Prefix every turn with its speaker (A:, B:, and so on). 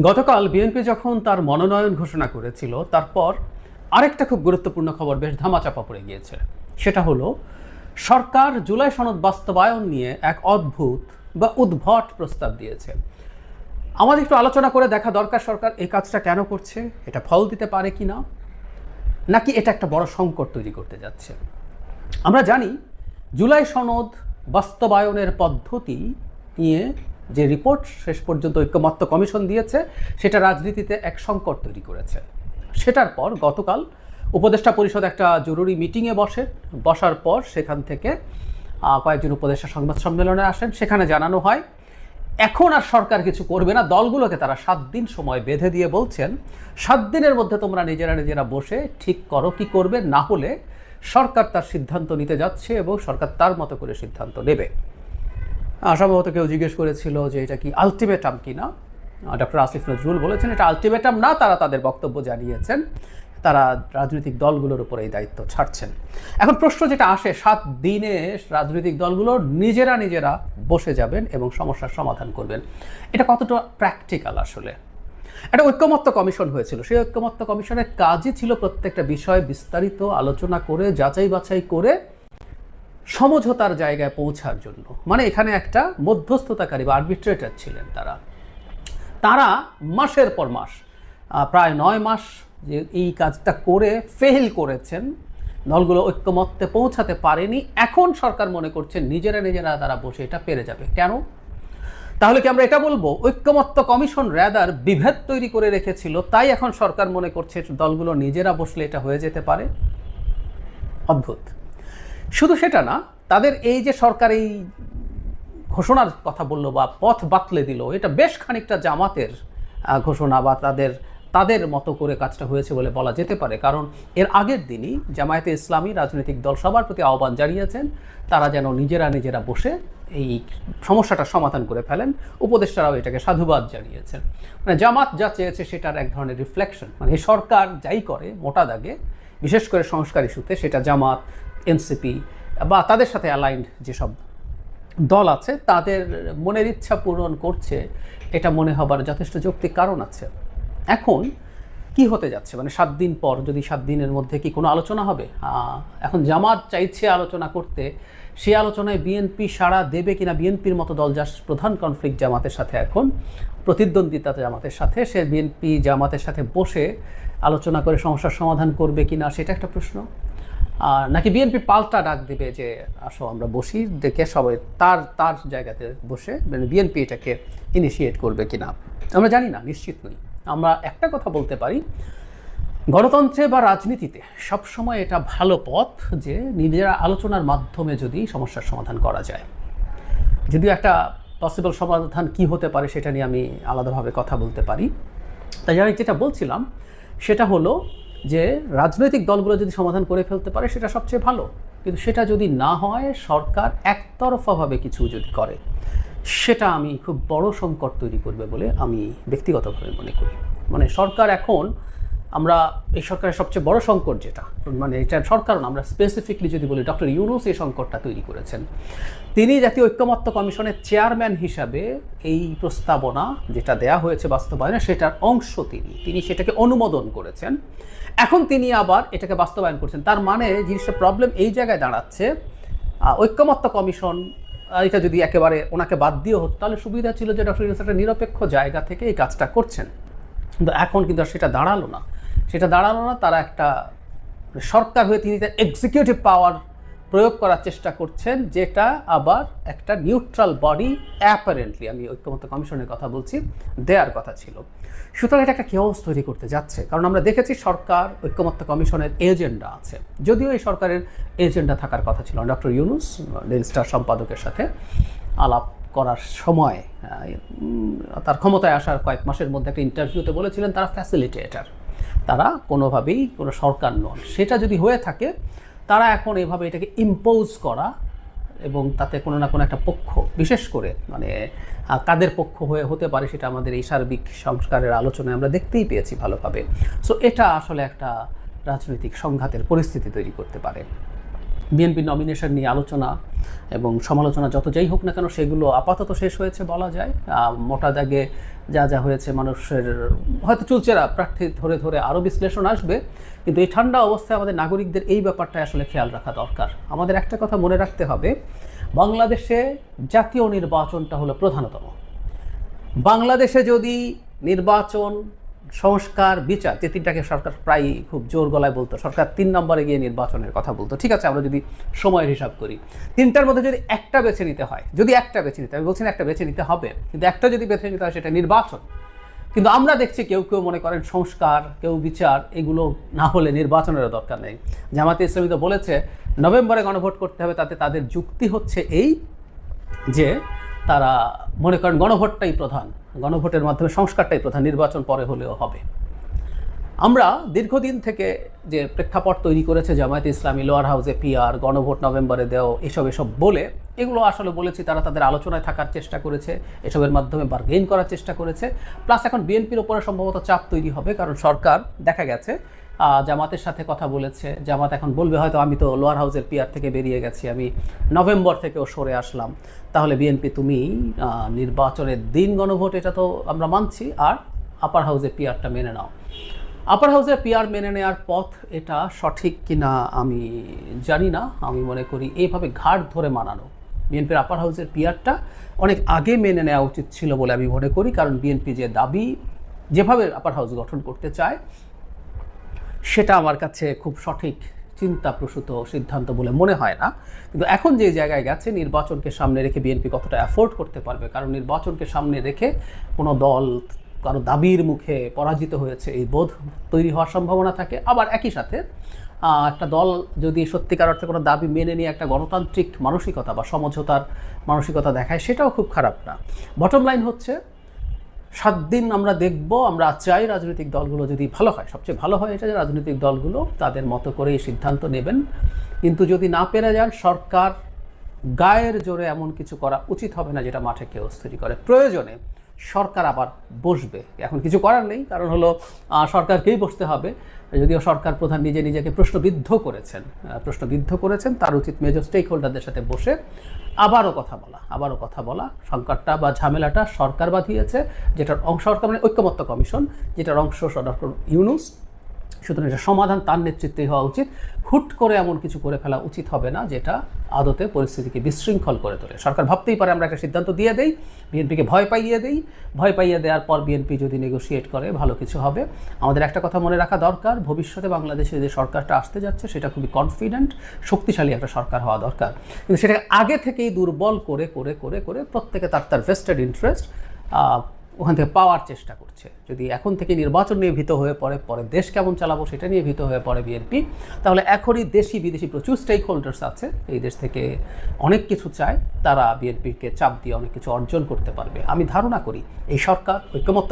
A: গতকাল বিএনপি যখন তার মনোনয়ন ঘোষণা করেছিল, তারপর আরেকটা খুব গুরুত্বপূর্ণ খবর বেশ ধামাচাপা পড়ে গিয়েছে। সেটা হলো, সরকার জুলাই সনদ বাস্তবায়ন নিয়ে এক অদ্ভুত বা উদ্ভট প্রস্তাব দিয়েছে। আমাদের একটু আলোচনা করে দেখা দরকার সরকার এই কাজটা কেন করছে, এটা ফল দিতে পারে কি না নাকি এটা একটা বড় সংকট তৈরি করতে যাচ্ছে? আমরা জানি, জুলাই সনদ বাস্তবায়নের পদ্ধতি নিয়ে যে রিপোর্ট শেষ পর্যন্ত ঐক্যমত্য কমিশন দিয়েছে, সেটা রাজনীতিতে এক সংকট তৈরি করেছে। সেটার পর গতকাল উপদেষ্টা পরিষদ একটা জরুরি মিটিংয়ে বসে। বসার পর সেখান থেকে কয়েকজন উপদেষ্টা সংবাদ সম্মেলনে আসেন। সেখানে জানানো হয়, এখন আর সরকার কিছু করবে না। দলগুলোকে তারা সাত দিন সময় বেঁধে দিয়ে বলছেন, সাত দিনের মধ্যে তোমরা নিজেরা নিজেরা বসে ঠিক করো কি করবে, না হলে সরকার তার সিদ্ধান্ত নিতে যাচ্ছে এবং সরকার তার মতো করে সিদ্ধান্ত নেবে। সম্ভবত কেউ জিজ্ঞেস করেছিল যে এটা কি আলটিমেটাম কিনা। ডক্টর আসিফ নজরুল বলেছেন এটা আলটিমেটাম না, তারা তাদের বক্তব্য জানিয়েছেন। তারা রাজনৈতিক দলগুলোর উপর এই দায়িত্ব ছাড়ছেন। এখন প্রশ্ন যেটা আসে, সাত দিনে রাজনৈতিক দলগুলো নিজেরা নিজেরা বসে যাবেন এবং সমস্যার সমাধান করবেন। এটা কতটা প্র্যাকটিক্যাল আসলে? একটা ঐক্যমত্য কমিশন হয়েছিল। সেই ঐক্যমত্য কমিশনের কাজই ছিল প্রত্যেকটা বিষয় বিস্তারিত আলোচনা করে যাচাই বাছাই করে সমঝোতার জায়গায় পৌঁছার জন্য। মানে এখানে একটা মধ্যস্থতাকারী বা আরবিট্রেটার ছিলেন তারা। তারা মাসের পর মাস প্রায় নয় মাস যে এই কাজটা করে ফেল করেছেন। দলগুলো ঐক্যমত্যে পৌঁছাতে পারেনি। এখন সরকার মনে করছে নিজেরা নিজেরা তারা বসে এটা পেরে যাবে। কেন? তাহলে কি আমরা এটা বলব? ঐক্যমত্য কমিশন র্যাদার বিভেদ তৈরি করে রেখেছিল। তাই এখন সরকার মনে করছে দলগুলো নিজেরা বসলে এটা হয়ে যেতে পারে। অদ্ভুত। শুধু সেটা না, তাদের এই যে সরকার এই ঘোষণার কথা বলল বা পথ বাতলে দিল, এটা বেশ খানিকটা জামাতের ঘোষণা বা তাদের তাদের মতো করে কাজটা হয়েছে বলে বলা যেতে পারে। কারণ এর আগের দিনই জামায়াতে ইসলামী রাজনৈতিক দল সবার প্রতি আহ্বান জানিয়েছেন, তারা যেন নিজেরা নিজেরা বসে এই সমস্যাটা সমাধান করে ফেলেন। উপদেষ্টারাও এটাকে সাধুবাদ জানিয়েছেন। মানে জামাত যা চেয়েছে সেটার এক ধরনের রিফ্লেকশন মানে সরকার যাই করে, মোটা দাগে, বিশেষ করে সংস্কার ইস্যুতে সেটা জামাত এনসিপি বা তাদের সাথে অ্যালাইন্ড যেসব দল আছে, তাদের মনের ইচ্ছা পূরণ করছে, এটা মনে হবার যথেষ্ট যৌক্তিক কারণ আছে। এখন কি হতে যাচ্ছে? মানে সাত দিন পর যদি সাত দিনের মধ্যে কি কোনো আলোচনা হবে? এখন জামাত চাইছে আলোচনা করতে, সে আলোচনায় বিএনপি সাড়া দেবে কিনা বিএনপির মতো দল, যার প্রধান কনফ্লিক্ট জামাতের সাথে এখন, প্রতিদ্বন্দ্বিতা জামাতের সাথে, সে বিএনপি জামাতের সাথে বসে আলোচনা করে সমস্যার সমাধান করবে কিনা, সেটা একটা প্রশ্ন। নাকি বিএনপি পাল্টা ডাক দিবে যে, আসো, আমরা বসি, দেখে সবাই তার তার জায়গাতে বসে মানে বিএনপি এটাকে ইনিশিয়েট করবে কিনা? আমরা জানি না, নিশ্চিত নই। আমরা একটা কথা বলতে পারি, গণতন্ত্রে বা রাজনীতিতে সবসময় এটা ভালো পথ যে নিজেরা আলোচনার মাধ্যমে যদি সমস্যার সমাধান করা যায়। যদিও একটা পসিবল সমাধান কি হতে পারে সেটা নিয়ে আমি আলাদাভাবে কথা বলতে পারি। তাই আমি যেটা বলছিলাম, সেটা হলো যে রাজনৈতিক দলগুলো যদি সমাধান করে ফেলতে পারে, সেটা সবচেয়ে ভালো। কিন্তু সেটা যদি না হয়, সরকার একতরফাভাবে কিছু যদি করে, সেটা আমি খুব বড় সংকট তৈরি করবে বলে আমি ব্যক্তিগতভাবে মনে করি। মানে সরকার এখন আমরা এই সরকারের সবচেয়ে বড় সংকট যেটা মানে এটা সরকার আমরা স্পেসিফিকলি যদি বলি ডক্টর ইউনুস এই সংকটটা তৈরি করেছেন। তিনি জাতীয় ঐক্যমত্য কমিশনের চেয়ারম্যান হিসাবে এই প্রস্তাবনা যেটা দেয়া হয়েছে বাস্তবায়নে, সেটার অংশ তিনি। তিনি সেটাকে অনুমোদন করেছেন। এখন তিনি আবার এটাকে বাস্তবায়ন করছেন। তার মানে জিনিসটা প্রবলেম এই জায়গায় দাঁড়াচ্ছে ঐক্যমত্য কমিশন এটা যদি একেবারে ওনাকে বাদ দিয়ে হতো, তাহলে সুবিধা ছিল যে ডক্টর ইউনুস একটা নিরপেক্ষ জায়গা থেকে এই কাজটা করছেন। কিন্তু এখন কিন্তু সেটা দাঁড়াল না। সেটা দাঁড়ানো না, তারা একটা সরকার হয়ে তিনি তার এক্সিকিউটিভ পাওয়ার প্রয়োগ করার চেষ্টা করছেন, যেটা আবার একটা নিউট্রাল বডি অ্যাপারেন্টলি আমি ঐক্যমত্য কমিশনের কথা বলছি, দেয়ার কথা ছিল। সুতরাং এটা একটা কেওস তৈরি করতে যাচ্ছে, কারণ আমরা দেখেছি সরকার, ঐক্যমত্য কমিশনের এজেন্ডা আছে। যদিও এই সরকারের এজেন্ডা থাকার কথা ছিল ডক্টর ইউনুস ডেল সম্পাদকের সাথে আলাপ করার সময় তার ক্ষমতায় আসার কয়েক মাসের মধ্যে একটা ইন্টারভিউতে বলেছিলেন, তারা ফ্যাসিলিটেটার তারা কোনোভাবেই কোনো সরকার নন। সেটা যদি হয়ে থাকে, তারা এখন এভাবে এটাকে ইম্পোজ করা এবং তাতে কোনো না কোনো একটা পক্ষ, বিশেষ করে মানে কাদের পক্ষ হয়ে হতে পারে সেটা আমাদের এই সার্বিক সংস্কারের আলোচনায় আমরা দেখতেই পেয়েছি ভালোভাবে। সো এটা আসলে একটা রাজনৈতিক সংঘাতের পরিস্থিতি তৈরি করতে পারে। বিএনপি নমিনেশন নিয়ে আলোচনা এবং সমালোচনা যত যাই হোক না কেন, সেগুলো আপাতত শেষ হয়েছে বলা যায়। মোটা দাগে যা যা হয়েছে মানুষের, হয়তো চুলচেরা প্রার্থী ধরে ধরে আরও বিশ্লেষণ আসবে। কিন্তু এই ঠান্ডা অবস্থায় আমাদের নাগরিকদের এই ব্যাপারটা আসলে খেয়াল রাখা দরকার। আমাদের একটা কথা মনে রাখতে হবে, বাংলাদেশে জাতীয় নির্বাচনটা হলো প্রধানতম। বাংলাদেশে যদি নির্বাচন সংস্কার, বিচার, যে তিনটাকে সরকার প্রায় খুব জোর গলায় বলতো। সরকার তিন নম্বরে গিয়ে নির্বাচনের কথা বলতো। ঠিক আছে, আমরা যদি সময়ের হিসাব করি। তিনটার মধ্যে যদি একটা বেছে নিতে হয়, যদি একটা বেছে নিতে আমি বলছি একটা বেছে নিতে হবে, কিন্তু একটা যদি বেছে নিতে হয়, সেটা নির্বাচন। কিন্তু আমরা দেখছি কেউ কেউ মনে করেন সংস্কার, কেউ বিচার, এগুলো না হলে নির্বাচনেরও দরকার নেই। জামাতে ইসলামী তো বলেছে, নভেম্বরে গণভোট করতে হবে, তাতে তাদের যুক্তি হচ্ছে এই যে তারা মনে করেন গণভোটটাই প্রধান, গণভোটের মাধ্যমে সংস্কারটাই প্রধান, নির্বাচন পরে হলেও হবে। আমরা দীর্ঘদিন থেকে যে প্রেক্ষাপট তৈরি করেছে জামায়াতে ইসলামী, লোয়ার হাউসে পিআর, গণভোট নভেম্বরে দেও এসব এসব বলে, এগুলো আসলে বলেছি, তারা তাদের আলোচনায় থাকার চেষ্টা করেছে, এসবের মাধ্যমে বার্গেইন করার চেষ্টা করেছে। প্লাস এখন বিএনপির ওপরে সম্ভবত চাপ তৈরি হবে, কারণ সরকার, দেখা গেছে জামাতের সাথে কথা বলেছে। জামাত এখন বলবে, হয়তো আমি তো লোয়ার হাউসের পিয়ার থেকে বেরিয়ে গেছি, আমি নভেম্বর থেকেও সরে আসলাম। তাহলে বিএনপি তুমি নির্বাচনের দিন গণভোট, এটা তো আমরা মানছি, আর আপার হাউসে পিআরটা মেনে নাও। আপার হাউসে পিআর মেনে নেওয়ার পথ এটা সঠিক কিনা আমি জানি না। আমি মনে করি এইভাবে ঘাট ধরে মানানো। বিএনপির আপার হাউসের পিআরটা অনেক আগে মেনে নেওয়া উচিত ছিল বলে আমি মনে করি, কারণ বিএনপি যে দাবি, যেভাবে আপার হাউস গঠন করতে চায় সেটা আমার কাছে খুব সঠিক চিন্তাপ্রসূত সিদ্ধান্ত বলে মনে হয় না। কিন্তু এখন যে জায়গায় গেছে, নির্বাচনকে সামনে রেখে বিএনপি কতটা অ্যাফোর্ড করতে পারবে? কারণ নির্বাচনকে সামনে রেখে কোনো দল কারও দাবির মুখে পরাজিত হয়েছে, এই বোধ তৈরি হওয়ার সম্ভাবনা থাকে। আবার একই সাথে একটা দল যদি সত্যিকার অর্থে কোনো দাবি মেনে নিয়ে একটা গণতান্ত্রিক মানসিকতা বা সমঝোতার মানসিকতা দেখায়, সেটাও খুব খারাপ না। বটম লাইন হচ্ছে সাত দিন আমরা দেখব, আমরা চাই রাজনৈতিক দলগুলো যদি ভালো হয়। সবচেয়ে ভালো হয় এটা যে রাজনৈতিক দলগুলো তাদের মতো করেই সিদ্ধান্ত নেবেন। কিন্তু যদি না পেরে যান, সরকার গায়ের জোরে এমন কিছু করা উচিত হবে না যেটা মাঠে কেউ তৈরি করে। প্রয়োজনে সরকার আবার বসবে। এখন কিছু করার নেই, কারণ হলো সরকারকেই বসতে হবে। যদিও সরকার প্রধান নিজে নিজেকে প্রশ্নবিদ্ধ করেছেন প্রশ্নবিদ্ধ করেছেন, তার উচিত মেজর স্টেক হোল্ডারদের সাথে বসে আবারও কথা বলা, আবারও কথা বলা। সংকটটা বা ঝামেলাটা সরকার বাঁধিয়েছে, যেটার অংশ সরকার মানে ঐক্যমত্য কমিশন, যেটার অংশ ডক্টর ইউনুস সুতরাং এটা সমাধান তার নেতৃত্বেই হওয়া উচিত। হুট করে এমন কিছু করে ফেলা উচিত হবে না, যেটা আদতে পরিস্থিতিকে বিশৃঙ্খল করে তোলে। সরকার ভাবতেই পারে আমরা একটা সিদ্ধান্ত দিয়ে দেই, বিএনপিকে ভয় পাইয়ে দেই। ভয় পাইয়ে দেওয়ার পর বিএনপি যদি নেগোশিয়েট করে, ভালো কিছু হবে। আমাদের একটা কথা মনে রাখা দরকার, ভবিষ্যতে বাংলাদেশে যে সরকারটা আসতে যাচ্ছে, সেটা খুবই কনফিডেন্ট শক্তিশালী একটা সরকার হওয়া দরকার। কিন্তু সেটাকে আগে থেকেই দুর্বল করে করে করে করে প্রত্যেকে তার তার ভেস্টেড ইন্টারেস্ট ওখান থেকে পাওয়ার চেষ্টা করছে। যদি এখন থেকে নির্বাচন নিয়ে ভীত হয়ে পড়ে, পরে দেশ কেমন চালাবো সেটা নিয়ে ভীত হয়ে পড়ে বিএনপি, তাহলে এখনই দেশি বিদেশি প্রচুর স্টেক হোল্ডার্স আছে। এই দেশ থেকে অনেক কিছু চায়, তারা বিএনপিকে চাপ দিয়ে অনেক কিছু অর্জন করতে পারবে। আমি ধারণা করি, এই সরকার ঐক্যমত্য